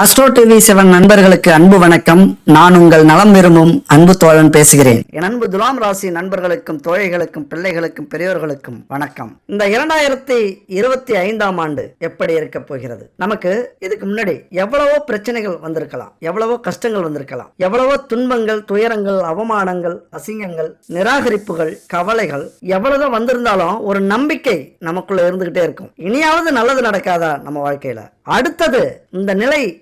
Astro TV seven நண்பர்களுக்கு அன்பு வணக்கம். நான் உங்கள் நலம் விரும்பும் அன்பு தோழன் பேசுகிறேன். என் அன்பு துலாம் ராசி நண்பர்களுக்கும் தோழிகளுக்கும் பிள்ளைகளுக்கும் பெரியோர்களுக்கும் வணக்கம். இந்த இரண்டாயிரத்தி இருபத்தி ஐந்தாம் ஆண்டு எப்படி இருக்க போகிறது? நமக்கு இதுக்கு முன்னாடி எவ்வளவோ பிரச்சனைகள் வந்திருக்கலாம். எவ்வளவோ கஷ்டங்கள் வந்திருக்கலாம். எவ்வளவோ துன்பங்கள் துயரங்கள் அவமானங்கள் அசிங்கங்கள் நிராகரிப்புகள் கவலைகள் எவ்வளவுதான் வந்திருந்தாலும் ஒரு நம்பிக்கை நமக்குள்ள இருந்துகிட்டே இருக்கும். இனியாவது நல்லது நடக்காதா நம்ம வாழ்க்கையில? அடுத்தது இந்த நிலை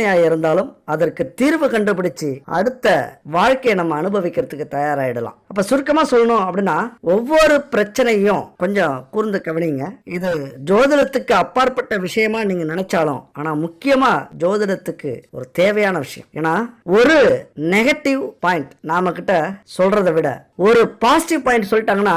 பிரச்சனையாக இருந்தாலும் அதற்கு தீர்வு கண்டுபிடிச்சு அடுத்த வாழ்க்கையை நம்ம அனுபவிக்கிறதுக்கு தயாராயிடலாம். அப்போ சுருக்கமாக சொல்லணும் அப்படின்னா ஒவ்வொரு பிரச்சனையும் கொஞ்சம் கூர்ந்து கவனிங்க. இது ஜோதிடத்துக்கு அப்பாற்பட்ட விஷயமா நீங்க நினைச்சாலும் ஆனா முக்கியமா ஜோதிடத்துக்கு ஒரு தேவையான விஷயம். ஏன்னா ஒரு நெகட்டிவ் பாயிண்ட் நாம கிட்ட சொல்றதை விட ஒரு பாசிட்டிவ் பாயிண்ட் சொல்லிட்டாங்கன்னா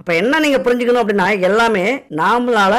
அப்போ என்ன நீங்கள் புரிஞ்சுக்கணும் அப்படின்னா எல்லாமே நாமளால்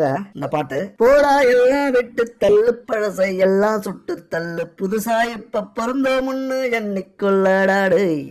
அப்படிங்கிறதுக்காக இந்த பாட்டு. போடா எல்லாம் விட்டு தள்ளு பழசை எல்லாம் சுட்டு தள்ளு. புதுசா இப்ப பிறந்த முன்னு எண்ணிக்கொள்ளடாடு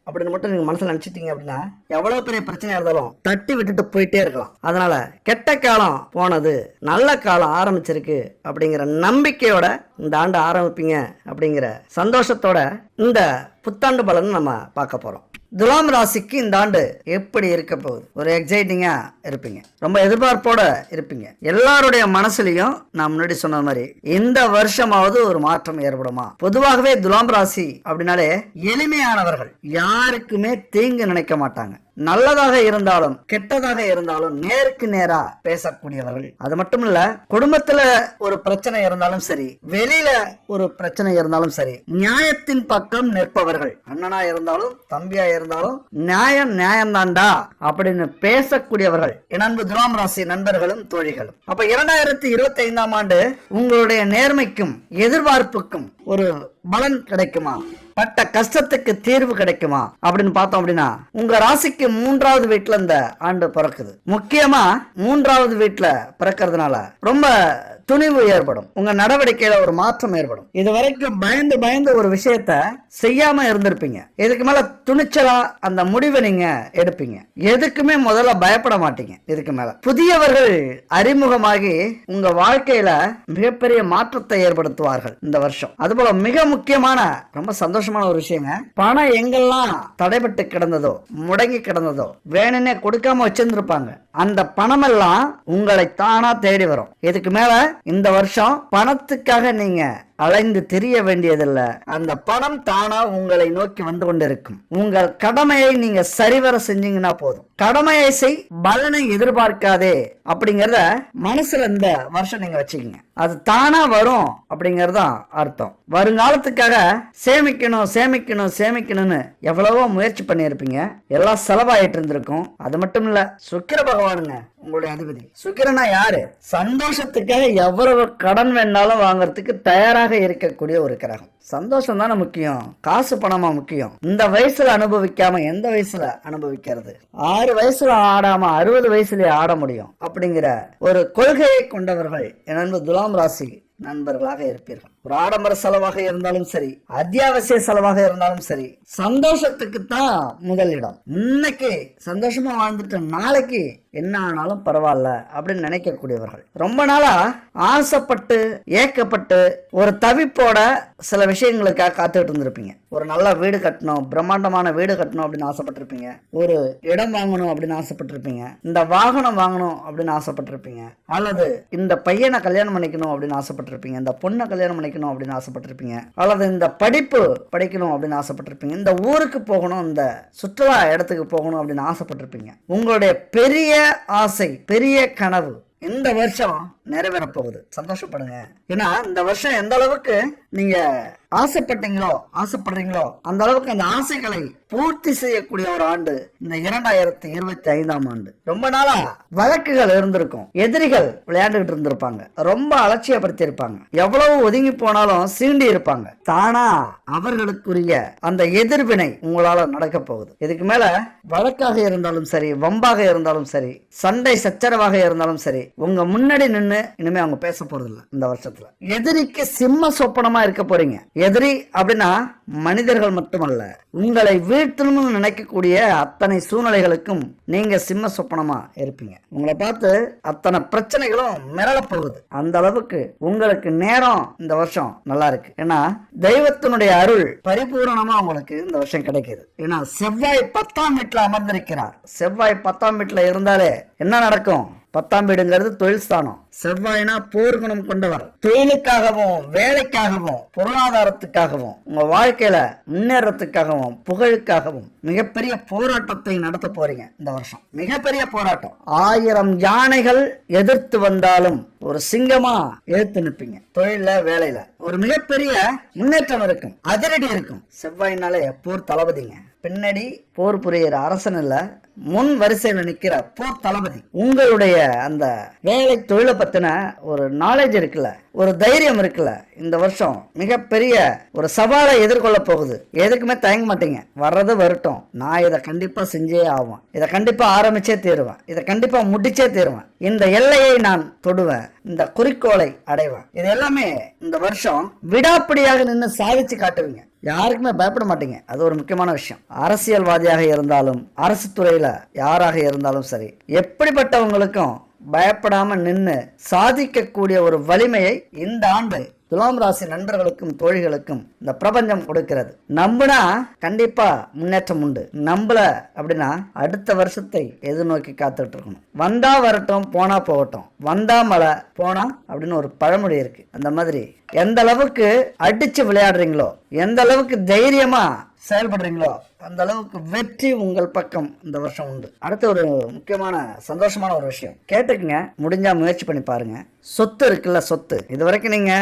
அப்படின்னு மட்டும் நீங்க மனசுல நினைச்சிட்டீங்க அப்படின்னா எவ்வளவு பெரிய பிரச்சனையாக இருந்தாலும் தட்டி விட்டுட்டு போயிட்டே இருக்கலாம். அதனால கெட்ட காலம் போனது நல்ல காலம் ஆரம்பிச்சிருக்கு அப்படிங்கிற நம்பிக்கையோட இந்த ஆண்டு ஆரம்பிப்பீங்க அப்படிங்கிற சந்தோஷத்தோட இந்த புத்தாண்டு பலன் நம்ம பார்க்க போறோம். துலாம் ராசிக்கு இந்த ஆண்டு எப்படி இருக்க போகுது? ஒரு எக்ஸைட்டிங்காக இருப்பீங்க. ரொம்ப எதிர்பார்ப்போட இருப்பீங்க. எல்லாருடைய மனசுலையும் நான் முன்னாடி சொன்ன மாதிரி இந்த வருஷமாவது ஒரு மாற்றம் ஏற்படுமா? பொதுவாகவே துலாம் ராசி அப்படின்னாலே எளிமையானவர்கள். யாருக்குமே தீங்கு நினைக்க மாட்டாங்க. நல்லதாக இருந்தாலும் கெட்டதாக இருந்தாலும் நேருக்கு நேரா பேசக்கூடியவர்கள். அது மட்டும் இல்ல குடும்பத்துல ஒரு பிரச்சனை இருந்தாலும் சரி வெளியில ஒரு பிரச்சனை இருந்தாலும் சரி நியாயத்தின் பக்கம் நிற்பவர்கள். அண்ணனா இருந்தாலும் தம்பியா இருந்தாலும் நியாயம் நியாயம் தான்டா அப்படின்னு பேசக்கூடியவர்கள். என் துலாம் ராசி நண்பர்களும் தோழிகளும். அப்ப இரண்டாயிரத்தி இருபத்தி ஐந்தாம் ஆண்டு உங்களுடைய நேர்மைக்கும் எதிர்பார்ப்புக்கும் ஒரு பலன் கிடைக்குமா? பட்ட கஷ்டத்துக்கு தீர்வு கிடைக்குமா? அப்படின்னு பார்த்தோம் அப்படின்னா உங்க ராசிக்கு மூன்றாவது வீட்டுல இந்த ஆண்டு பிறக்குது. முக்கியமா மூன்றாவது வீட்டுல பிறக்கிறதுனால ரொம்ப துணிவு ஏற்படும். உங்க நடவடிக்கையில ஒரு மாற்றம் ஏற்படும். இது வரைக்கும் பயந்து பயந்து ஒரு விஷயத்த செய்யாம இருந்திருப்பீங்க. இதுக்கு மேல துணிச்சலா அந்த முடிவை நீங்க எடுப்பீங்க. எதுக்குமே முதல்ல பயப்பட மாட்டீங்க இதுக்கு மேல. புதியவர்கள் அறிமுகமாகி உங்க வாழ்க்கையில மிகப்பெரிய மாற்றத்தை ஏற்படுத்துவார்கள் இந்த வருஷம். அதுபோல மிக முக்கியமான ரொம்ப சந்தோஷமான ஒரு விஷயங்க. பணம் எங்கெல்லாம் தடைபட்டு கிடந்ததோ முடங்கி கிடந்ததோ வேணும்னே கொடுக்காம வச்சிருந்திருப்பாங்க. அந்த பணமெல்லாம் உங்களை தானா தேடி வரும். இதுக்கு மேல இந்த வருஷம் பணத்துக்காக நீங்கள் அலைந்து தெரிய வேண்டியதில்லை. அந்த பணம் தானா உங்களை நோக்கி வந்து கொண்டிருக்கும். உங்கள் கடமையை நீங்க சரிவர செஞ்சீங்கன்னா போதும். கடமையை செய் பலனை எதிர்பார்க்காதே அப்படிங்கிறத மனசுல இந்த வருஷம் நீங்க வச்சுக்கீங்க. அது தானா வரும் அப்படிங்கறதுதான் அர்த்தம். வருங்காலத்துக்காக சேமிக்கணும் சேமிக்கணும் சேமிக்கணும்னு எவ்வளவோ முயற்சி பண்ணியிருப்பீங்க. எல்லாம் செலவாயிட்டு இருந்திருக்கும். அது மட்டும் இல்ல சுக்கிர பகவானுங்க உங்களுடைய அதிபதி. சுக்கிரனா யாரு? சந்தோஷத்துக்காக எவ்வளவு கடன் வேணாலும் வாங்குறதுக்கு தயாராக இருக்கக்கூடிய ஒரு கிரகம். சந்தோஷம் தானே முக்கியம். காசு பணமா முக்கியம். இந்த வயசுல அனுபவிக்காம எந்த வயசுல அனுபவிக்கிறது? ஆறு வயசுல ஆடாம அறுபது வயசுலயே ஆட முடியும். அப்படிங்கிற ஒரு கொள்கையை கொண்டவர்கள் என் துலாம் ராசி நண்பர்களாக இருப்பீர்கள். ஒரு ஆடம்பர செலவாக இருந்தாலும் சரி அத்தியாவசிய செலவாக இருந்தாலும் சரி சந்தோஷத்துக்கு தான் முதலிடம். இன்னைக்கு சந்தோஷமா வாழ்ந்துட்டு நாளைக்கு என்ன ஆனாலும் பரவாயில்ல அப்படின்னு நினைக்கக்கூடியவர்கள். ரொம்ப நாளா ஆசைப்பட்டு ஏக்கப்பட்டு ஒரு தவிப்போட சில விஷயங்களுக்காக காத்துக்கிட்டு இருந்திருப்பீங்க. ஒரு நல்ல வீடு கட்டணும் பிரம்மாண்டமான வீடு கட்டணும் அப்படின்னு ஆசைப்பட்டிருப்பீங்க. ஒரு இடம் வாங்கணும் அப்படின்னு ஆசைப்பட்டிருப்பீங்க. இந்த வாகனம் வாங்கணும் அப்படின்னு ஆசைப்பட்டிருப்பீங்க. அல்லது இந்த பையனை கல்யாணம் பண்ணிக்கணும் அப்படின்னு ஆசைப்பட்டிருப்பீங்க. இந்த பொண்ணை கல்யாணம் பண்ணிக்கணும் அப்படின்னு ஆசைப்பட்டிருப்பீங்க. அல்லது இந்த படிப்பு படிக்கணும் அப்படின்னு ஆசைப்பட்டிருப்பீங்க. இந்த ஊருக்கு போகணும் இந்த சுற்றுலா இடத்துக்கு போகணும் அப்படின்னு ஆசைப்பட்டிருப்பீங்க. உங்களுடைய பெரிய ஆசை பெரிய கனவு. இந்த வருஷம்? நிறைவேற போகுது சந்தோஷப்படுங்க. ஏன்னா இந்த வருஷம் எந்த அளவுக்கு நீங்க ஆசைப்பட்டீங்களோ ஆசைப்படுறீங்களோ அந்த அளவுக்கு அந்த ஆசைகளை பூர்த்தி செய்யக்கூடிய ஒரு ஆண்டு இந்த இரண்டாயிரத்தி இருபத்தி ஐந்தாம் ஆண்டு. ரொம்ப நாளா வழக்குகள் இருந்திருக்கும். எதிரிகள் விளையாண்டுகிட்டு இருந்திருப்பாங்க. ரொம்ப அலட்சியப்படுத்தி இருப்பாங்க எவ்வளவு ஒதுங்கி போனாலும் சீண்டி இருப்பாங்க. தானா அவர்களுக்குரிய அந்த எதிர்வினை உங்களால நடக்க போகுது. இதுக்கு மேல வழக்காக இருந்தாலும் சரி வம்பாக இருந்தாலும் சரி சண்டை சச்சரவாக இருந்தாலும் சரி உங்க முன்னாடி என்னன்னு இனிமே அவங்க பேச போறதில்ல இந்த வருஷத்துல. எதிரிக்கு சிம்ம சொப்பனமா இருக்க போறீங்க. எதிரி அப்படின்னா மனிதர்கள் மட்டுமல்ல உங்களை வீழ்த்தணும்னு நினைக்கக்கூடிய அத்தனை சூழ்நிலைகளுக்கும் நீங்க சிம்ம சொப்பனமா இருப்பீங்க. உங்களை பார்த்து அத்தனை பிரச்சனைகளும் மிரள போகுது. அந்த அளவுக்கு உங்களுக்கு நேரம் இந்த வருஷம் நல்லா இருக்கு. ஏன்னா தெய்வத்தினுடைய அருள் பரிபூரணமா உங்களுக்கு இந்த வருஷம் கிடைக்குது. ஏன்னா செவ்வாய் பத்தாம் வீட்டுல அமர்ந்திருக்கிறார். செவ்வாய் பத்தாம் வீட்டுல இருந்தாலே என்ன நடக்கும்? பத்தாம் வீடுங்கிறது தொழில் ஸ்தானம். செவ்வாய்னா போர்க்குணம் கொண்டவர். தொழிலுக்காகவும் வேலைக்காகவும் பொருளாதாரத்துக்காகவும் உங்க வாழ்க்கையில முன்னேறத்துக்காகவும் புகழுக்காகவும் மிகப்பெரிய போராட்டத்தை நடத்த போறீங்க இந்த வருஷம். மிகப்பெரிய போராட்டம். ஆயிரம் யானைகள் எதிர்த்து வந்தாலும் ஒரு சிங்கமா எதிர்த்து நிற்பீங்க தொழில வேலையில. ஒரு மிகப்பெரிய முன்னேற்றம் இருக்கும். அதிரடி இருக்கும். செவ்வாய்னாலே போர் தளபதிங்க. பின்னாடி போர் புரியிற அரசன் இல்ல முன் வரிசையில் நிக்கிற போர் தளபதி. உங்களுடைய அந்த வேலை தொழிலை பற்றின ஒரு நாலேஜ் இருக்குல்ல ஒரு தைரியம் இருக்குல்ல இந்த வருஷம் மிகப்பெரிய ஒரு சவாலை எதிர்கொள்ள போகுது. எதுக்குமே தயங்க மாட்டீங்க. வர்றது வரட்டும் நான் இதை கண்டிப்பாக செஞ்சே ஆவேன். இதை கண்டிப்பாக ஆரம்பிச்சே தீருவேன். இதை கண்டிப்பாக முடிச்சே தீருவேன். இந்த எல்லையை நான் தொடுவேன். இந்த குறிக்கோளை அடைவேன். இது எல்லாமே இந்த வருஷம் விடாப்பிடியாக நின்று சாதிச்சு காட்டுவீங்க. யாருக்குமே பயப்பட மாட்டீங்க. அது ஒரு முக்கியமான விஷயம். அரசியல்வாதியாக இருந்தாலும் அரசு துறையில் யாராக இருந்தாலும் சரி எப்படிப்பட்டவங்களுக்கும் பயப்படாமல் நின்று சாதிக்கக்கூடிய ஒரு வலிமையை இந்த ஆண்டு துலாம் ராசி நண்பர்களுக்கும் தோழிகளுக்கும் இந்த பிரபஞ்சம் கொடுக்கிறது. நம்புனா கண்டிப்பா முன்னேற்றம் உண்டு. நம்பல அப்படின்னா அடுத்த வருஷத்தை எதிர்நோக்கி காத்துட்டு இருக்கணும். வந்தா வரட்டும் போனா போகட்டும். வந்தா மழை போனா அப்படின்னு ஒரு பழமொழி இருக்கு. அந்த மாதிரி எந்த அளவுக்கு அடிச்சு விளையாடுறீங்களோ எந்த அளவுக்கு தைரியமா செயல்படுறீங்களோ அந்த அளவுக்கு வெற்றி உங்கள் பக்கம் இந்த வருஷம் உண்டு. அடுத்த ஒரு முக்கியமான சந்தோஷமான ஒரு விஷயம். கேட்டுக்குங்க. முடிஞ்சா முயற்சி பண்ணி பாருங்க. சொத்து இருக்குல்ல சொத்து. இது வரைக்கும் நீங்க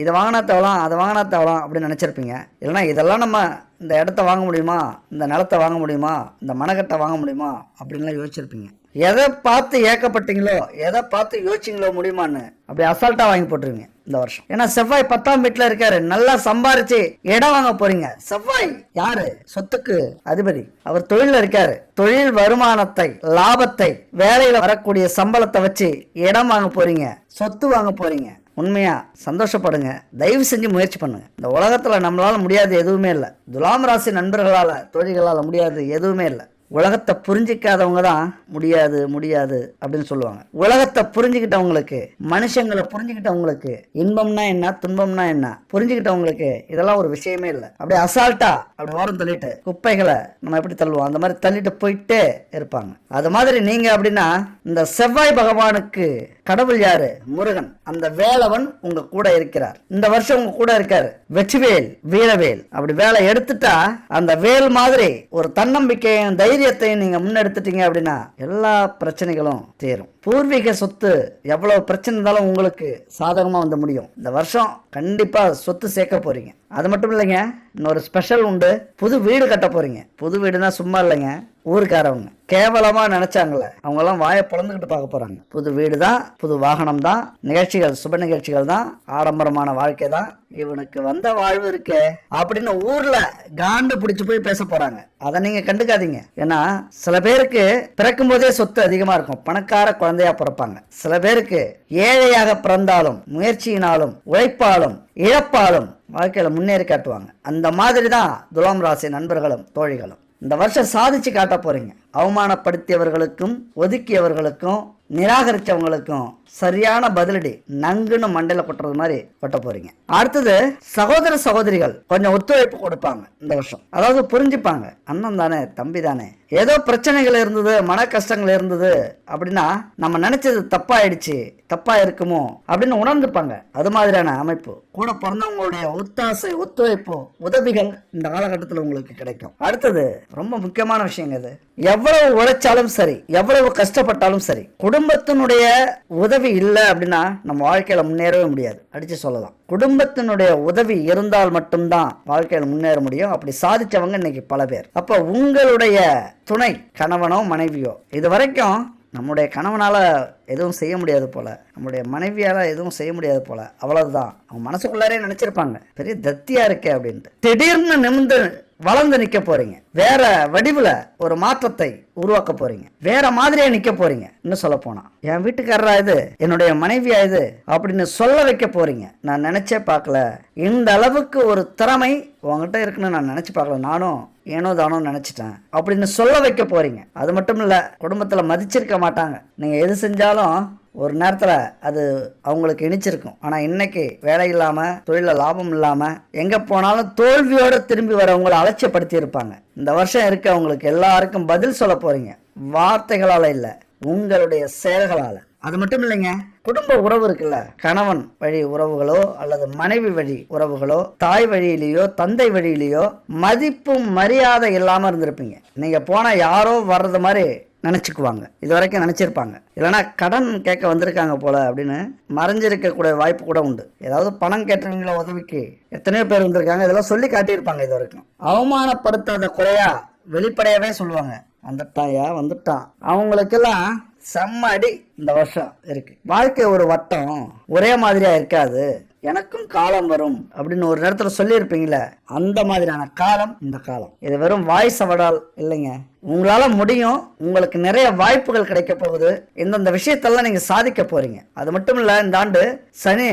இதை வாங்கினா தேவலாம் அதை வாங்கினா தேவலாம் அப்படின்னு நினச்சிருப்பீங்க. இல்லைன்னா இதெல்லாம் நம்ம இந்த இடத்த வாங்க முடியுமா? இந்த நிலத்தை வாங்க முடியுமா? இந்த மனக்கட்டை வாங்க முடியுமா? அப்படின்லாம் யோசிச்சிருப்பீங்க. எதை பார்த்து ஏக்கப்பட்டீங்களோ எதை பார்த்து யோசிச்சிங்களோ முடியுமான்னு அப்படி அசால்ட்டாக வாங்கி போட்டுருவீங்க இந்த வருஷம். ஏன்னா செவ்வாய் பத்தாம் வீட்டில் இருக்காரு. நல்லா சம்பாரிச்சு இடம் வாங்க போறீங்க. செவ்வாய் யாரு? சொத்துக்கு அதிபதி. அவர் தொழில இருக்காரு. தொழில் வருமானத்தை லாபத்தை வேலையில வரக்கூடிய சம்பளத்தை வச்சு இடம் வாங்க போறீங்க. சொத்து வாங்க போறீங்க. உண்மையாக சந்தோஷப்படுங்க. தயவு செஞ்சு முயற்சி பண்ணுங்க. இந்த உலகத்தில் நம்மளால் முடியாது எதுவுமே இல்லை. துலாம் ராசி நண்பர்களால் தோழிகளால் முடியாது எதுவுமே இல்லை. உலகத்தை புரிஞ்சிக்காதவங்க தான் முடியாது முடியாது அப்படின்னு சொல்லுவாங்க. உலகத்தை புரிஞ்சுக்கிட்டவங்களுக்கு மனுஷங்களை புரிஞ்சுக்கிட்டவங்களுக்கு இன்பம்னா என்ன துன்பம்னா என்ன? புரிஞ்சுக்கிட்டவங்களுக்கு இதெல்லாம் ஒரு விஷயமே இல்லை. அப்படியே அசால்ட்டா அப்படி ஓரம் தள்ளிட்டு குப்பைகளை நம்ம எப்படி தள்ளுவோம்? அந்த மாதிரி தள்ளிட்டு போயிட்டே இருப்பாங்க. அது மாதிரி நீங்க அப்படின்னா இந்த செவ்வாய் பகவானுக்கு கடவுள் யாரு? முருகன். அந்த வேலவன் உங்க கூட இருக்கிறார். இந்த வருஷம் உங்க கூட இருக்காரு. வெற்றிவேல் வீரவேல். அப்படி வேலை எடுத்துட்டா அந்த வேல் மாதிரி ஒரு தன்னம்பிக்கையும் தைரியத்தையும் நீங்க முன்னெடுத்துட்டீங்க அப்படின்னா எல்லா பிரச்சனைகளும் தீரும். பூர்வீக சொத்து எவ்வளவு பிரச்சனை இருந்தாலும் உங்களுக்கு சாதகமா வந்து முடியும். இந்த வருஷம் கண்டிப்பா சொத்து சேர்க்க போறீங்க. அது மட்டும் இல்லைங்க இன்னொரு ஸ்பெஷல் உண்டு. புது வீடு கட்ட போறீங்க. புது வீடுனா சும்மா இல்லைங்க ஊருக்காரவங்க. கேவலமா நினைச்சாங்கல்ல அவங்க எல்லாம் வாயை பிளந்துக்கிட்டு பார்க்க போறாங்க. புது வீடு தான் புது வாகனம் தான் நிகழ்ச்சிகள் சுப நிகழ்ச்சிகள் தான் ஆடம்பரமான வாழ்க்கை தான். இவனுக்கு வந்த வாழ்வு இருக்கே அப்படின்னு ஊர்ல காண்டு பிடிச்சு போய் பேச போறாங்க. அதை நீங்க கண்டுக்காதீங்க. ஏன்னா சில பேருக்கு பிறக்கும் போதே சொத்து அதிகமா இருக்கும். பணக்கார குழந்தையா பிறப்பாங்க. சில பேருக்கு ஏழையாக பிறந்தாலும் முயற்சியினாலும் உழைப்பாலும் இழப்பாலும் வாழ்க்கையில முன்னேறி காட்டுவாங்க. அந்த மாதிரி தான் துலாம் ராசி நண்பர்களும் தோழிகளும். இந்த வருஷம் சாதிச்சு காட்ட போறீங்க. அவமானப்படுத்தியவர்களுக்கும் ஒதுக்கியவர்களுக்கும் நிராகரிச்சவங்களுக்கும் சரியான பதிலடி நங்குன்னு மண்டையில கொட்டுறது மாதிரி கொட்ட போறீங்க. அடுத்தது சகோதர சகோதரிகள் கொஞ்சம் ஒத்துழைப்பு கொடுப்பாங்க இந்த வருஷம். அதாவது புரிஞ்சுப்பாங்க. அண்ணன் தானே தம்பி தானே. ஏதோ பிரச்சனைகள் இருந்தது மன கஷ்டங்கள் இருந்தது அப்படின்னா நம்ம நினைச்சது தப்பாயிடுச்சு தப்பா இருக்குமோ அப்படின்னு உணர்ந்துப்பாங்க. அது மாதிரியான அமைப்பு. கூட பிறந்தவங்களுடைய ஒத்தாசை ஒத்துழைப்பு உதவிகள் இந்த காலகட்டத்தில் உங்களுக்கு கிடைக்கும். அடுத்தது ரொம்ப முக்கியமான விஷயங்க இது. எவ்வளவு உழைச்சாலும் சரி எவ்வளவு கஷ்டப்பட்டாலும் சரி குடும்பத்தினுடைய உதவி இல்லை அப்படின்னா நம்ம வாழ்க்கையில் முன்னேறவே முடியாது. அடித்து சொல்லலாம். குடும்பத்தினுடைய உதவி இருந்தால் மட்டும்தான் வாழ்க்கையில் முன்னேற முடியும். அப்படி சாதித்தவங்க இன்னைக்கு பல பேர். அப்போ உங்களுடைய துணை கணவனோ மனைவியோ இது வரைக்கும் நம்முடைய கணவனால் எதுவும் செய்ய முடியாது போல நம்முடைய மனைவியால் எதுவும் செய்ய முடியாது போல அவ்வளவுதான். அவங்க மனசுக்குள்ளாரே நினைச்சிருப்பாங்க. பெரிய தத்தியாக இருக்கே அப்படின்ட்டு. திடீர்னு நிமிந்து வளர்ந்து நிற்க போறீங்க. வேற வடிவில் ஒரு மாற்றத்தை உருவாக்க போறீங்க. வேற மாதிரியே நிற்க போறீங்க இன்னும் சொல்ல போனா என் வீட்டுக்காரரா இது? என்னுடைய மனைவியா இது? அப்படின்னு சொல்ல வைக்க போறீங்க. நான் நினைச்சே பார்க்கல. இந்த அளவுக்கு ஒரு திறமை உங்ககிட்ட இருக்குன்னு நான் நினச்சி பார்க்கல. நானும் ஏனோ தானோ நினச்சிட்டேன் அப்படின்னு சொல்ல வைக்க போறீங்க. அது மட்டும் இல்லை குடும்பத்தில் மதிச்சிருக்க மாட்டாங்க. நீங்கள் எது செஞ்சாலும் ஒரு நேரத்தில் அது அவங்களுக்கு இணைச்சிருக்கும் ஆனால் இன்னைக்கு வேலை இல்லாமல் தொழிலில் லாபம் இல்லாமல் எங்கே போனாலும் தோல்வியோடு திரும்பி வரவங்களை அலட்சியப்படுத்தி இருப்பாங்க இந்த வருஷம் இருக்க அவங்களுக்கு எல்லாருக்கும் பதில் சொல்ல போகிறீங்க வார்த்தைகளால் இல்லை உங்களுடைய செயல்களால். அது மட்டும் இல்லைங்க குடும்ப உறவு இருக்குல்ல கணவன் வழி உறவுகளோ அல்லது மனைவி வழி உறவுகளோ தாய் வழியிலேயோ தந்தை வழியிலேயோ மதிப்பும் மரியாதை இல்லாமல் இருந்திருப்பீங்க. நீங்கள் போனால் யாரோ வர்றது மாதிரி நினச்சிக்குவாங்க. இது வரைக்கும் நினச்சிருப்பாங்க. இல்லைன்னா கடன் கேட்க வந்திருக்காங்க போல அப்படின்னு மறைஞ்சிருக்கக்கூடிய வாய்ப்பு கூட உண்டு. ஏதாவது பணம் கேட்டவங்கள உதவிக்கு? எத்தனையோ பேர் வந்திருக்காங்க. இதெல்லாம் சொல்லி காட்டியிருப்பாங்க இது வரைக்கும். அவமானப்படுத்தாத குறையா வெளிப்படையாகவே சொல்லுவாங்க. வந்துட்டாயா வந்துட்டான் அவங்களுக்கெல்லாம் செம்ம அடி இந்த வருஷம் இருக்கு. வாழ்க்கை ஒரு வட்டம். ஒரே மாதிரியா இருக்காது. எனக்கும் காலம் வரும் அப்படின்னு ஒரு நேரத்தில் சொல்லியிருப்பீங்களே. அந்த மாதிரியான காலம் இந்த காலம். இது வெறும் வாய் சவடால் இல்லைங்க. உங்களால் முடியும். உங்களுக்கு நிறைய வாய்ப்புகள் கிடைக்க போகுது. இந்தந்த விஷயத்தெல்லாம் நீங்கள் சாதிக்க போகிறீங்க அது மட்டும் இல்லை இந்த ஆண்டு சனி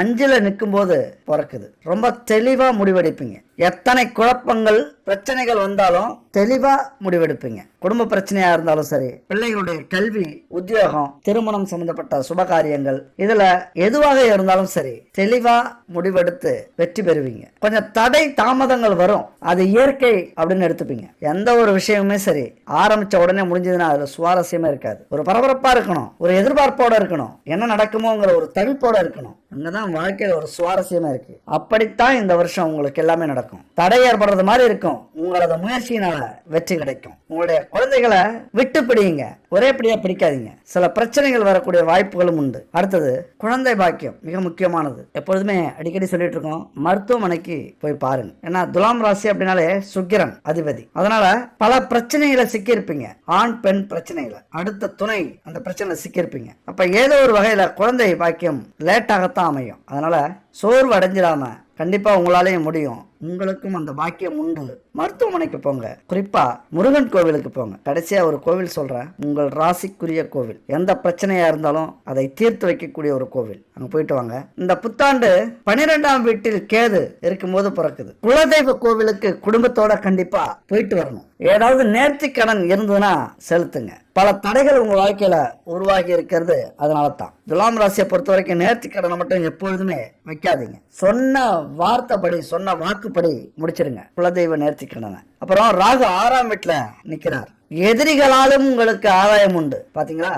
அஞ்சில் நிற்கும் போது பிறக்குது. ரொம்ப தெளிவாக முடிவெடுப்பீங்க. எத்தனை குழப்பங்கள் பிரச்சனைகள் வந்தாலும் தெளிவாக முடிவெடுப்பீங்க. குடும்ப பிரச்சனையாக இருந்தாலும் சரி பிள்ளைகளுடைய கல்வி உத்தியோகம் திருமணம் சம்பந்தப்பட்ட சுபகாரியங்கள் இதில் எதுவாக இருந்தாலும் சரி தெளிவாக முடிவெடுத்து வெற்றி பெறுவீங்க. கொஞ்சம் தடை தாமதங்கள் வரும். அது இயற்கை அப்படின்னு எடுத்துப்பீங்க. எந்த ஒரு விஷயமுமே சரி ஆரம்பிச்ச உடனே முடிஞ்சதுன்னா அதுல சுவாரஸ்யமா இருக்காது. ஒரு பரபரப்பா இருக்கணும் ஒரு எதிர்பார்ப்போட இருக்கணும். என்ன நடக்குமோங்கிற ஒரு தவிப்போட இருக்கணும். அங்கே தான் வாழ்க்கையில் ஒரு சுவாரஸ்யமாக இருக்குது அப்படித்தான் இந்த வருஷம் உங்களுக்கு எல்லாமே நடக்கும். தடை ஏற்படுறது மாதிரி இருக்கும். உங்களோட முயற்சியினால் வெற்றி கிடைக்கும். உங்களுடைய குழந்தைகளை விட்டு பிடிங்க ஒரே பிடியா பிடிக்காதீங்க. சில பிரச்சனைகள் வரக்கூடிய வாய்ப்புகளும் உண்டு. அடுத்தது குழந்தை பாக்கியம் மிக முக்கியமானது. எப்பொழுதுமே அடிக்கடி சொல்லிட்டு இருக்கோம் மருத்துவமனைக்கு போய் பாருங்க. ஏன்னா துலாம் ராசி அப்படின்னாலே சுக்கிரன் அதிபதி. அதனால பல பிரச்சனைகளை சிக்கியிருப்பீங்க. ஆண் பெண் பிரச்சனைகளை அடுத்த துணை அந்த பிரச்சனை சிக்கியிருப்பீங்க. அப்ப ஏதோ ஒரு வகையில குழந்தை பாக்கியம் லேட்டாகத்தான் அமையும் அதனால சோர்வு அடைஞ்சிடாமல் கண்டிப்பா உங்களாலேயும் முடியும். உங்களுக்கும் அந்த பாக்கியம் உண்டு. மருத்துவமனைக்கு போங்க. குறிப்பா முருகன் கோவிலுக்கு போங்க. கடைசியா ஒரு கோவில் சொல்றேன். உங்கள் ராசிக்குரிய கோவில். எந்த பிரச்சனையா இருந்தாலும் அதை தீர்த்து வைக்கக்கூடிய ஒரு கோவில். அங்க போயிட்டு வாங்க. இந்த புத்தாண்டு பனிரெண்டாம் வீட்டில் கேது இருக்கும்போது பிறக்குது. குலதெய்வ கோவிலுக்கு குடும்பத்தோட கண்டிப்பா போயிட்டு வரணும். ஏதாவது நேர்த்தி கடன் இருந்ததுன்னா செலுத்துங்க. பல தடைகள் உங்க வாழ்க்கையில உருவாகி இருக்கிறது அதனால தான் துலாம் ராசியை பொறுத்த வரைக்கும் நேர்த்தி கடனை மட்டும் எப்பொழுதுமே வைக்காதீங்க. சொன்ன வார்த்தைப்படி சொன்ன வாக்குப்படி முடிச்சிருங்க. குலதெய்வ நேர்த்தி கடனை அப்புறம் ராகு ஆறாம் வீட்டில் நிற்கிறார் எதிரிகளாலும் உங்களுக்கு ஆதாயம் உண்டு. பார்த்தீங்களா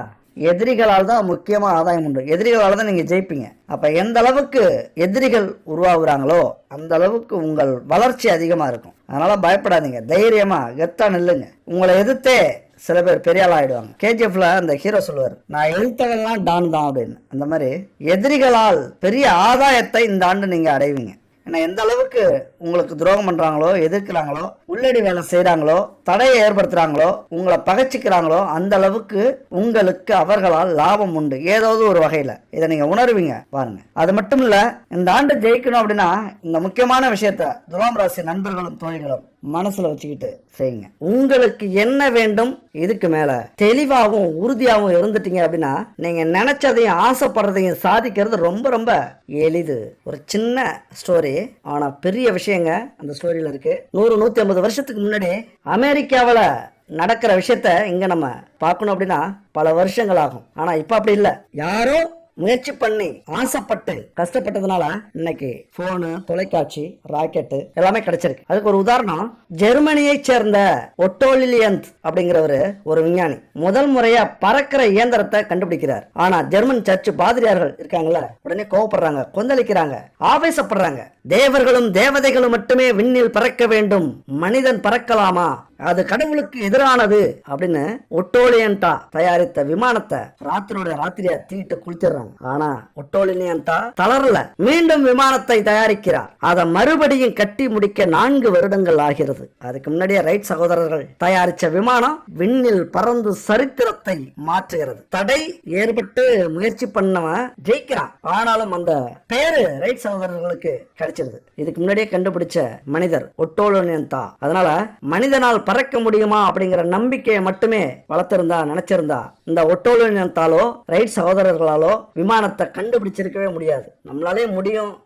எதிரிகளால் தான் முக்கியமாக ஆதாயம் உண்டு. எதிரிகளால் தான் நீங்கள் ஜெயிப்பீங்க. அப்போ எந்த அளவுக்கு எதிரிகள் உருவாகுறாங்களோ அந்த அளவுக்கு உங்கள் வளர்ச்சி அதிகமாக இருக்கும். அதனால் பயப்படாதீங்க. தைரியமாக கெத்தா நில்லுங்க. உங்களை எதிர்த்தே சில பேர் பெரிய ஆள் ஆயிடுவாங்க. கேஜிஎஃப்ல அந்த ஹீரோ சொல்லுவார் நான் எழுத்தவெல்லாம் டான் தான் அப்படின்னு. அந்த மாதிரி எதிரிகளால் பெரிய ஆதாயத்தை இந்த ஆண்டு நீங்கள் அடைவீங்க. ஏன்னா எந்த அளவுக்கு உங்களுக்கு துரோகம் பண்ணுறாங்களோ எதிர்க்கிறாங்களோ உள்ளடி வேலை செய்கிறாங்களோ தடையை ஏற்படுத்துறாங்களோ உங்களை பகைச்சிக்கிறாங்களோ அந்த அளவுக்கு உங்களுக்கு அவர்களால் லாபம் உண்டு. ஏதாவது ஒரு வகையில. இதை நீங்க உணர்வீங்க. பாருங்க. அது மட்டும் இல்ல இந்த ஆண்டு ஜெயிக்கணும் அப்படின்னா இந்த முக்கியமான விஷயத்த துலாம் ராசி நண்பர்களும் தோழிகளும் மனசுல வச்சுக்கிட்டு செய்யுங்க. உங்களுக்கு என்ன வேண்டும் இதுக்கு மேல? தெளிவாகவும் உறுதியாகவும் இருந்துட்டீங்க அப்படின்னா நீங்க நினைச்சதையும் ஆசைப்படுறதையும் சாதிக்கிறது ரொம்ப ரொம்ப எளிது. ஒரு சின்ன ஸ்டோரி ஆனா பெரிய விஷயங்க அந்த ஸ்டோரியில இருக்கு. நூறு நூத்தி ஐம்பது வருஷத்துக்கு முன்னாடி அமெரிக்காவில் நடக்கிற விஷயத்த இங்க நம்ம பார்க்கணும் அப்படின்னா பல வருஷங்கள் ஆகும். ஆனா இப்ப அப்படி இல்லை. யாரோ முயற்சி பண்ணி ஆசைப்பட்டு கஷ்டப்பட்டதுனால இன்னைக்கு போனு தொலைக்காட்சி ராக்கெட்டு எல்லாமே கிடைச்சிருக்கு. அதுக்கு ஒரு உதாரணம் ஜெர்மனியை சேர்ந்த ஒட்டோலிலியந்த் அப்படிங்கிறவரு ஒரு விஞ்ஞானி. முதல் முறையா பறக்கிற இயந்திரத்தை கண்டுபிடிக்கிறார். ஆனா ஜெர்மன் சர்ச் பாதிரியார்கள் இருக்காங்கல்ல உடனே கோவப்படுறாங்க கொந்தளிக்கிறாங்க ஆவேசப்படுறாங்க. தேவர்களும் தேவதைகளும் மட்டுமே விண்ணில் பறக்க வேண்டும். மனிதன் பறக்கலாமா? அது கடவுளுக்கு எதிரானது அப்படின்னு ஒட்டோலியன்டா தயாரித்த விமானத்தை ராத்திரியோட ராத்திரியா தீட்டு குளிச்சிடுறாங்க. ஆனா ஒட்டோலியன்டா தளரல. மீண்டும் விமானத்தை தயாரிக்கிறார். அதை மறுபடியும் கட்டி முடிக்க நான்கு வருடங்கள் ஆகிறது. அதுக்கு முன்னாடியே ரைட் சகோதரர்கள் தயாரிச்ச விமானம் விண்ணில் பறந்து சரித்திரத்தை மாற்றுகிறது. தடை ஏற்பட்டு முயற்சி பண்ணவன் ஜெயிக்கிறான். ஆனாலும் அந்த பேரு ரைட் சகோதரர்களுக்கு கிடைச்சிருது. இதுக்கு முன்னாடியே கண்டுபிடிச்ச மனிதர் ஒட்டோலியன்டா. அதனால மனிதனால் பறக்க முடியுமா அப்படிங்கிற நம்பிக்கையை மட்டுமே வளர்த்திருந்தா நினைச்சிருந்தா இந்த ஒட்டோலினத்தாலோ ரைட் சகோதரர்களாலோ விமானத்தை கண்டுபிடிச்சிருக்கவே முடியாது. நம்மளாலே முடியும்.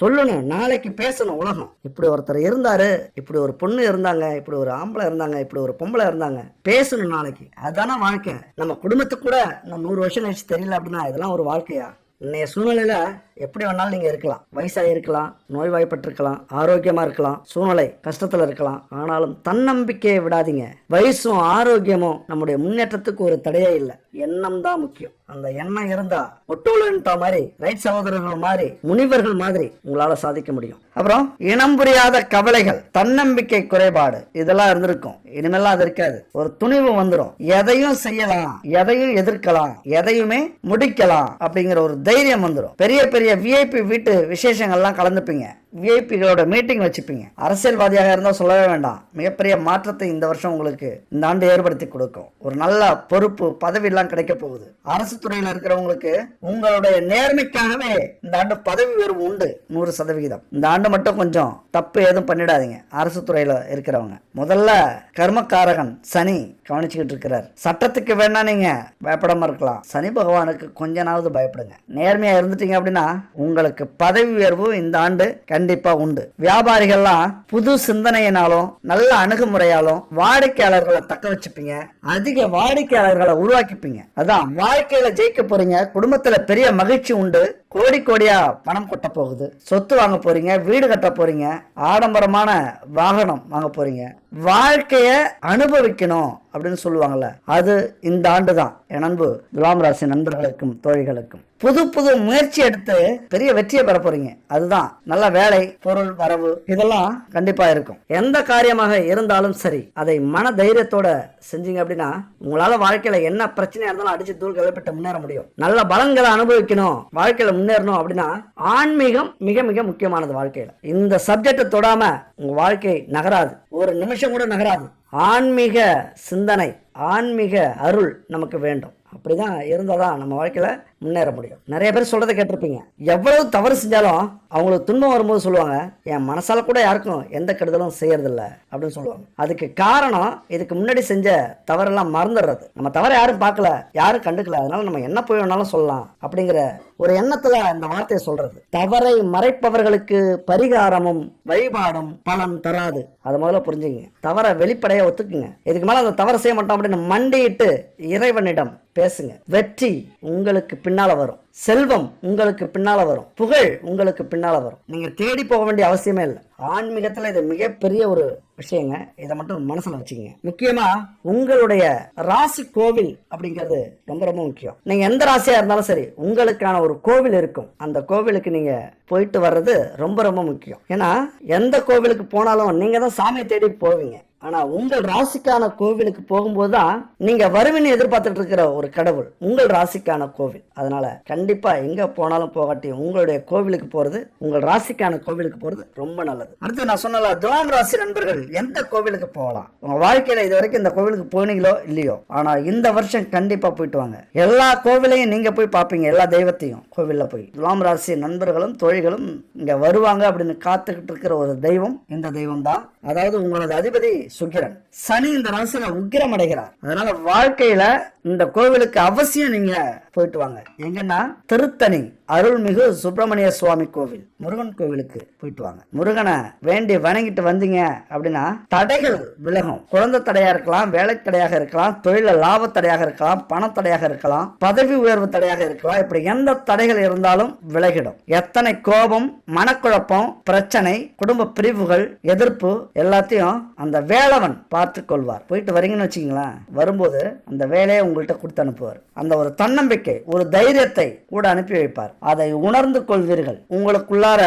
சொல்லணும் நாளைக்கு பேசணும் உலகம். இப்படி ஒருத்தர் இருந்தாரு இப்படி ஒரு பொண்ணு இருந்தாங்க இப்படி ஒரு ஆம்பளை இருந்தாங்க இப்படி ஒரு பொம்பளை இருந்தாங்க பேசணும் நாளைக்கு. அதுதானே வாழ்க்கை. நம்ம குடும்பத்துக்கு கூட நம்ம நூறு வருஷம் கழிச்சு தெரியல அப்படின்னா இதெல்லாம் ஒரு வாழ்க்கையா? இன்னைய சூழ்நிலையில எப்படி வேணாலும் நீங்க இருக்கலாம். வயசாக இருக்கலாம் நோய்வாய்ப்பட்டிருக்கலாம் ஆரோக்கியமா இருக்கலாம் சூழ்நிலை கஷ்டத்துல இருக்கலாம். ஆனாலும் தன்னம்பிக்கையை விடாதீங்க. வயசும் ஆரோக்கியமும் நம்முடைய முன்னேற்றத்துக்கு ஒரு தடையே இல்லை. எண்ணம் தான் முக்கியம். அந்த எண்ணம் இருந்தா ஒட்டோலன்டா மாதிரி ரைட் சகோதரர்கள் மாதிரி முனிவர்கள் மாதிரி உங்களால சாதிக்க முடியும். அப்புறம் இனம் புரியாத கவலைகள் தன்னம்பிக்கை குறைபாடு இதெல்லாம் இருந்திருக்கும். இனிமேல்லாம் அது இருக்காது. ஒரு துணிவு வந்துடும் எதையும் செய்யலாம் எதையும் எதிர்க்கலாம் எதையுமே முடிக்கலாம் அப்படிங்கிற ஒரு தைரியம் வந்துடும் பெரிய பெரிய விஐபி வீட்டு விசேஷங்கள்லாம் கலந்துப்பீங்க. விஐபிகளோட மீட்டிங் வச்சுப்பீங்க. அரசியல்வாதியாக இருந்தால் சொல்லவே வேண்டாம். மிகப்பெரிய மாற்றத்தை இந்த வருஷம் உங்களுக்கு இந்த ஆண்டு ஏற்படுத்தி கொடுக்கும். ஒரு நல்ல பொறுப்பு பதவியெல்லாம் கிடைக்க போகுது. அரசு துறையில் இருக்கிறவங்களுக்கு உங்களுடைய நேர்மைக்காகவே இந்த ஆண்டு பதவி உயர்வு உண்டு. நூறு சதவிகிதம். இந்த ஆண்டு மட்டும் கொஞ்சம் தப்பு எதுவும் பண்ணிடாதீங்க. அரசு துறையில் இருக்கிறவங்க. முதல்ல கர்மக்காரகன் சனி கவனிச்சுக்கிட்டு இருக்கிறார். சட்டத்துக்கு வேணா நீங்க பயப்படாம இருக்கலாம். சனி பகவானுக்கு கொஞ்ச நாளாவது பயப்படுங்க. நேர்மையா இருந்துட்டீங்க அப்படின்னா உங்களுக்கு பதவி உயர்வு இந்த ஆண்டு கண்டிப்பா உண்டு. வியாபாரிகள்லாம் புது சிந்தனையினாலும் நல்ல அணுகுமுறையாலும் வாடிக்கையாளர்களை தக்க வச்சுப்பீங்க. அதிக வாடிக்கையாளர்களை உருவாக்கிப்பீங்க. அதான் வாழ்க்கையில ஜெயிக்க போறீங்க. குடும்பத்துல பெரிய மகிழ்ச்சி உண்டு. கோடி கோடியா பணம் கொட்ட போகுது. சொத்து வாங்க போறீங்க வீடு கட்ட போறீங்க ஆடம்பரமான வாகனம் வாங்க போறீங்க. வாழ்க்கைய அனுபவிக்கணும் அப்படின்னு சொல்லுவாங்கல்ல அது இந்த ஆண்டு தான் என் அன்பு துலாம் ராசி நண்பர்களுக்கும் தோழிகளுக்கும். புது புது முயற்சி எடுத்து பெரிய வெற்றியை பெற போறீங்க. அதுதான். நல்ல வேலை பொருள் வரவு இதெல்லாம் கண்டிப்பா இருக்கும். எந்த காரியமாக இருந்தாலும் சரி அதை மன தைரியத்தோட செஞ்சீங்க அப்படின்னா உங்களால வாழ்க்கையில என்ன பிரச்சனையா இருந்தாலும் அடிச்சு தூள் கிளப்பிட்டு முன்னேற முடியும். நல்ல பலன்களை அனுபவிக்கணும். வாழ்க்கையில முன்னேறணும் அப்படின்னா ஆன்மீகம் மிக மிக முக்கியமானது வாழ்க்கையில. இந்த சப்ஜெக்டை தொடாம உங்க வாழ்க்கை நகராது. ஒரு நிமிஷம் கூட நகராது. ஆன்மீக சிந்தனை ஆன்மீக அருள் நமக்கு வேண்டும். அப்படிதான் இருந்தால் தான் நம்ம வாழ்க்கையில் முன்னேற முடியும். நிறைய பேர் சொல்கிறத கேட்டிருப்பீங்க. எவ்வளவு தவறு செஞ்சாலும் அவங்களுக்கு துன்பம் வரும்போது சொல்லுவாங்க என் மனசால கூட யாருக்கும் எந்த கெடுதலும் செய்யறதில்ல அப்படின்னு சொல்லுவாங்க. அதுக்கு காரணம் இதுக்கு முன்னாடி செஞ்ச தவறெல்லாம் மறந்துடுறது. நம்ம தவறை யாரும் பார்க்கல யாரும் கண்டுக்கல. அதனால நம்ம என்ன போய் வேணாலும் சொல்லலாம் அப்படிங்கிற ஒரு எண்ணத்துல இந்த வார்த்தையை சொல்றது. தவறை மறைப்பவர்களுக்கு பரிகாரமும் வழிபாடும் பலன் தராது. அதை முதல்ல புரிஞ்சுங்க. தவறை வெளிப்படையா ஒத்துக்குங்க. இதுக்கு மேல அந்த தவறை செய்ய மாட்டோம் அப்படின்னு மண்டியிட்டு இறைவனிடம் பேசுங்க. வெற்றி உங்களுக்கு பின்னால வரும். செல்வம் உங்களுக்கு பின்னால வரும். புகழ் உங்களுக்கு பின்னால வரும். நீங்க தேடி போக வேண்டிய அவசியமே இல்லை. ஆன்மீகத்தில் இது மிகப்பெரிய ஒரு விஷயங்க இதை மட்டும் மனசுல வச்சுக்கோங்க. முக்கியமா உங்களுடைய ராசி கோவில் அப்படிங்கிறது ரொம்ப ரொம்ப முக்கியம். நீங்க எந்த ராசியா இருந்தாலும் சரி உங்களுக்கான ஒரு கோவில் இருக்கும். அந்த கோவிலுக்கு நீங்க போயிட்டு வர்றது ரொம்ப ரொம்ப முக்கியம். ஏன்னா எந்த கோவிலுக்கு போனாலும் நீங்க தான் சாமியை தேடி போவீங்க. ஆனால் உங்கள் ராசிக்கான கோவிலுக்கு போகும்போது தான் நீங்கள் வருவின்னு எதிர்பார்த்துட்டு இருக்கிற ஒரு கடவுள் உங்கள் ராசிக்கான கோவில். அதனால் கண்டிப்பாக எங்கே போனாலும் போகாட்டி உங்களுடைய கோவிலுக்கு போகிறது உங்கள் ராசிக்கான கோவிலுக்கு போகிறது ரொம்ப நல்லது. அடுத்து நான் சொன்னல துலாம் ராசி நண்பர்கள் எந்த கோவிலுக்கு போகலாம்? உங்கள் வாழ்க்கையில் இது வரைக்கும் இந்த கோவிலுக்கு போனீங்களோ இல்லையோ? ஆனால் இந்த வருஷம் கண்டிப்பாக போயிட்டு வாங்க. எல்லா கோவிலையும் நீங்கள் போய் பார்ப்பீங்க எல்லா தெய்வத்தையும் கோவிலில் போய். துலாம் ராசி நண்பர்களும் தொழில்களும் இங்கே வருவாங்க அப்படின்னு காத்துக்கிட்டு இருக்கிற ஒரு தெய்வம் இந்த தெய்வம் தான் அதாவது உங்களது அதிபதி சுக்கிரன் சனி இந்த ராசியில உக்கிரம் அடைகிறார் அதனால வாழ்க்கையில இந்த கோவிலுக்கு அவசியம் நீங்க போயிட்டு வாங்க. எங்கன்னா திருத்தணி அருள்மிகு சுப்பிரமணிய சுவாமி கோவில் முருகன் கோவிலுக்கு போயிட்டு வாங்க. முருகனை வேண்டி வணங்கிட்டு வந்தீங்க அப்படின்னா தடைகள் விலகும். குழந்தை தடையா இருக்கலாம் வேலை தடையாக இருக்கலாம் தொழில லாப தடையாக இருக்கலாம் பண தடையாக இருக்கலாம் பதவி உயர்வு தடையாக இருக்கலாம். இப்படி எந்த தடைகள் இருந்தாலும் விலகிடும். எத்தனை கோபம் மனக்குழப்பம் பிரச்சனை குடும்ப பிரிவுகள் எதிர்ப்பு எல்லாத்தையும் அந்த வேளவன் பார்த்து கொள்வார். போயிட்டு வரீங்கன்னு வச்சுக்கீங்களா வரும்போது அந்த வேலையை உங்கள்கிட்ட கொடுத்து அனுப்புவார். அந்த ஒரு தன்னம்பிக்கை ஒரு தைரியத்தை கூட அனுப்பி வைப்பார். அதை உணர்ந்து கொள்வீர்கள். உங்களுக்குள்ளார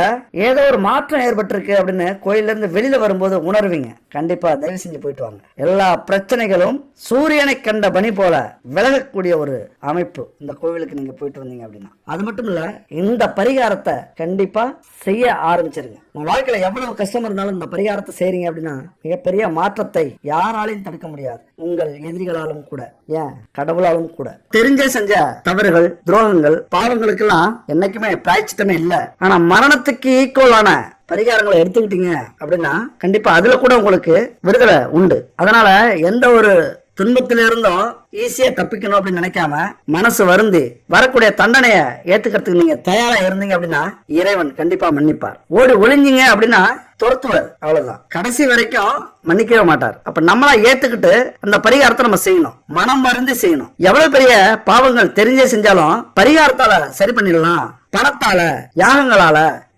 ஏதோ ஒரு மாற்றம் ஏற்பட்டிருக்கு அப்படின்னு கோயில்ல இருந்து வெளியில வரும்போது உணர்வீங்க. கண்டிப்பா தயவு செஞ்சு போயிட்டு வாங்க. எல்லா பிரச்சனைகளும் சூரியனை கண்ட பனி போல விலகக்கூடிய ஒரு அமைப்பு இந்த கோவிலுக்கு நீங்க போயிட்டு வந்தீங்க அப்படின்னா. அது மட்டும் இல்ல இந்த பரிகாரத்தை கண்டிப்பா செய்ய ஆரம்பிச்சிருங்க. உங்க வாழ்க்கையில எவ்வளவு கஷ்டம் இருந்தாலும் இந்த பரிகாரத்தை செய்றீங்க அப்படின்னா மிகப்பெரிய மாற்றத்தை யாராலையும் தடுக்க முடியாது. உங்கள் எதிரிகளாலும் கூட ஏன் கடவுளாலும் கூட. தெரிஞ்சே செஞ்ச தவறுகள் துரோகங்கள் பாவங்களுக்கெல்லாம் என்னைக்குமே பிராய்ச்சித்தமே இல்ல. ஆனா மரணத்துக்கு ஈக்குவலான பரிகாரங்களை எடுத்துக்கிட்டீங்க அப்படின்னா கண்டிப்பா அதுல கூட உங்களுக்கு விடுதலை உண்டு. அதனால எந்த ஒரு துன்பத்தில இருந்தும் ஈஸியா தப்பிக்கணும் அப்படின்னு நினைக்காம மனசு வருந்து வரக்கூடிய தண்டனைய ஏத்துக்கிறதுக்கு நீங்க தயாரா இருந்தீங்க அப்படின்னா இறைவன் கண்டிப்பா மன்னிப்பார். ஓடி ஒளிஞ்சீங்க அப்படின்னா துரத்துவார். அவ்வளவுதான். கடைசி வரைக்கும் மன்னிக்கவே மாட்டார். அப்ப நம்மளா ஏத்துக்கிட்டு அந்த பரிகாரத்தை நம்ம செய்யணும். மனம் மருந்து செய்யணும். எவ்வளவு பெரிய பாவங்கள் தெரிஞ்சே செஞ்சாலும் பரிகாரத்தால சரி பண்ணிடலாம். பணத்தால யாகங்களால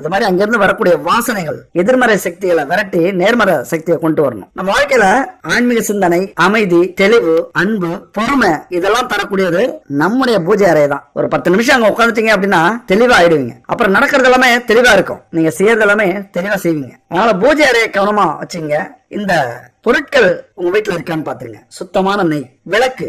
அது மாதிரி அங்கிருந்து வரக்கூடிய வாசனைகள் எதிர்மறை சக்திகளை விரட்டி நேர்மறை சக்தியை கொண்டு வரணும். நம்ம வாழ்க்கையில ஆன்மீக சிந்தனை அமைதி தெளிவு அன்பு பொறுமை இதெல்லாம் தரக்கூடியது நம்முடைய பூஜை அறை தான் ஒரு பத்து நிமிஷம் அங்க உட்காந்துட்டீங்க அப்படின்னா தெளிவா ஆயிடுவீங்க. அப்புறம் நடக்கிறது எல்லாமே தெளிவா இருக்கும். நீங்க செய்யறது எல்லாமே தெளிவா செய்வீங்க. அதனால பூஜை அறையை கவனமா வச்சுங்க. இந்த பொருட்கள் உங்க வீட்டுல இருக்கான்னு பாத்துருங்க சுத்தமான நெய் விளக்கு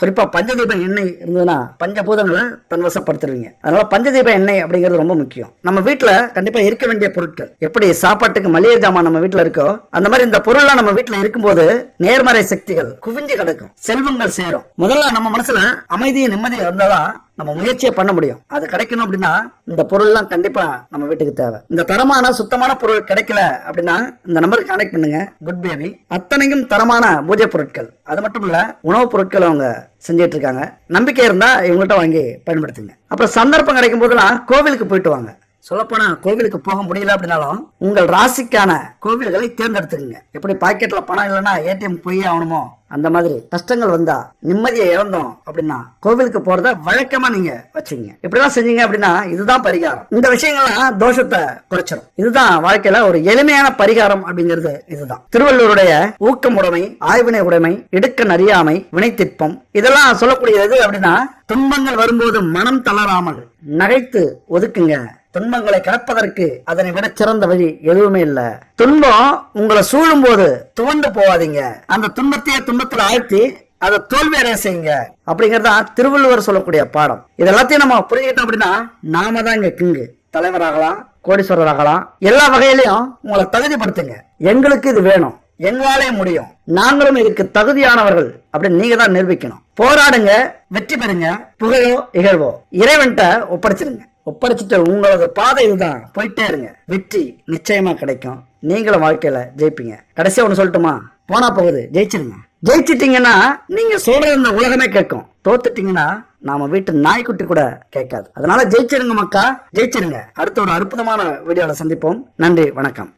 குறிப்பா பஞ்சதீப எண்ணெய் இருந்ததுன்னா பஞ்சபூதங்களை தன்வசப்படுத்துருவீங்க அதனால பஞ்சதீப எண்ணெய் அப்படிங்கிறது ரொம்ப முக்கியம். நம்ம வீட்டில் கண்டிப்பா இருக்க வேண்டிய பொருட்கள். எப்படி சாப்பாட்டுக்கு மளிகை ஜாமான் நம்ம வீட்டில் இருக்கோ அந்த மாதிரி இந்த பொருள்லாம் நம்ம வீட்டில் இருக்கும்போது நேர்மறை சக்திகள் குவிஞ்சு கிடக்கும். செல்வங்கள் சேரும். முதல்ல நம்ம மனசுல அமைதியும் நிம்மதியும் இருந்தாதான் நம்ம முயற்சியை பண்ண முடியும். அது கிடைக்கணும் அப்படின்னா இந்த பொருள்லாம் கண்டிப்பா நம்ம வீட்டுக்கு தேவை. இந்த தரமான சுத்தமான பொருள் கிடைக்கல அப்படின்னா இந்த நம்பருக்கு கனெக்ட் பண்ணுங்க. குட் பேபி அத்தனையும் தரமான பூஜை பொருட்கள். அது மட்டும் இல்ல உணவுப் பொருட்கள் அவங்க செஞ்சிட்டு இருக்காங்க. நம்பிக்கை இருந்தா இவங்கள்ட்ட வாங்கி பயன்படுத்துங்க. அப்புறம் சந்தர்ப்பம் கிடைக்கும் போதெல்லாம் கோவிலுக்கு போயிட்டு வாங்க. சொல்லப்போனா கோவிலுக்கு போக முடியல அப்படின்னாலும் உங்கள் ராசிக்கான கோவில்களை தேர்ந்தெடுத்துக்கங்க. எப்படி பாக்கெட்ல பணம் இல்லைன்னா ஏடிஎம் போய் ஆகணுமோ? அந்த மாதிரி கஷ்டங்கள் வந்தா நிம்மதியை இழந்தோம் அப்படின்னா கோவிலுக்கு போறத வழக்கமா நீங்க வச்சுங்க இப்படிலாம் செஞ்சீங்க அப்படின்னா இதுதான் பரிகாரம். இந்த விஷயங்கள்லாம் தோஷத்தை குறைச்சிடும் இதுதான் வாழ்க்கையில ஒரு எளிமையான பரிகாரம் அப்படிங்கிறது இதுதான். திருவள்ளுவருடைய ஊக்கமுடைமை ஆய்வினை உடைமை இடுக்க அறியாமை வினைத்திற்பம் இதெல்லாம் சொல்லக்கூடியது அப்படின்னா துன்பங்கள் வரும்போது மனம் தளராமல் நகைத்து ஒதுக்குங்க. துன்பங்களை கடப்பதற்கு அதனை விட சிறந்த வழி எதுவுமே இல்ல. துன்பம் உங்களை சூழும் போது துவண்டு போவாதீங்க. அந்த துன்பத்தையே துன்பத்துல ஆழ்த்தி அதை தோல்வி அடைய செய்யுங்க. அப்படிங்கறதா திருவள்ளுவர் சொல்லக்கூடிய பாடம். இது எல்லாத்தையும் நம்ம புரிஞ்சுக்கிட்டோம் அப்படின்னா நாம தான் இங்க கிங்கு. தலைவராகலாம் கோடீஸ்வரராகலாம் எல்லா வகையிலையும் உங்களை தகுதிப்படுத்துங்க. எங்களுக்கு இது வேணும். எங்களாலே முடியும். நாங்களும் இதுக்கு தகுதியானவர்கள் அப்படின்னு நீங்க தான் நிரூபிக்கணும். போராடுங்க வெற்றி பெறுங்க புகழோ இகழ்வோ. இறைவன்ட்ட ஒப்படைச்சிருங்க. ஒப்படைச்சிட்டு உங்களோட பாதை இதுதான். போயிட்டே இருங்க. வெற்றி நிச்சயமா கிடைக்கும். நீங்களும் வாழ்க்கையில ஜெயிப்பீங்க. கடைசியா ஒண்ணு சொல்லட்டுமா? போனா போகுது. ஜெயிச்சிருங்க. ஜெயிச்சிட்டீங்கன்னா நீங்க சொல்ற இந்த உலகமே கேட்கும். தோத்துட்டீங்கன்னா நாம வீட்டு நாய்க்குட்டி கூட கேட்காது. அதனால ஜெயிச்சிருங்க மக்கா. ஜெயிச்சிருங்க. அடுத்த ஒரு அற்புதமான வீடியோல சந்திப்போம். நன்றி. வணக்கம்.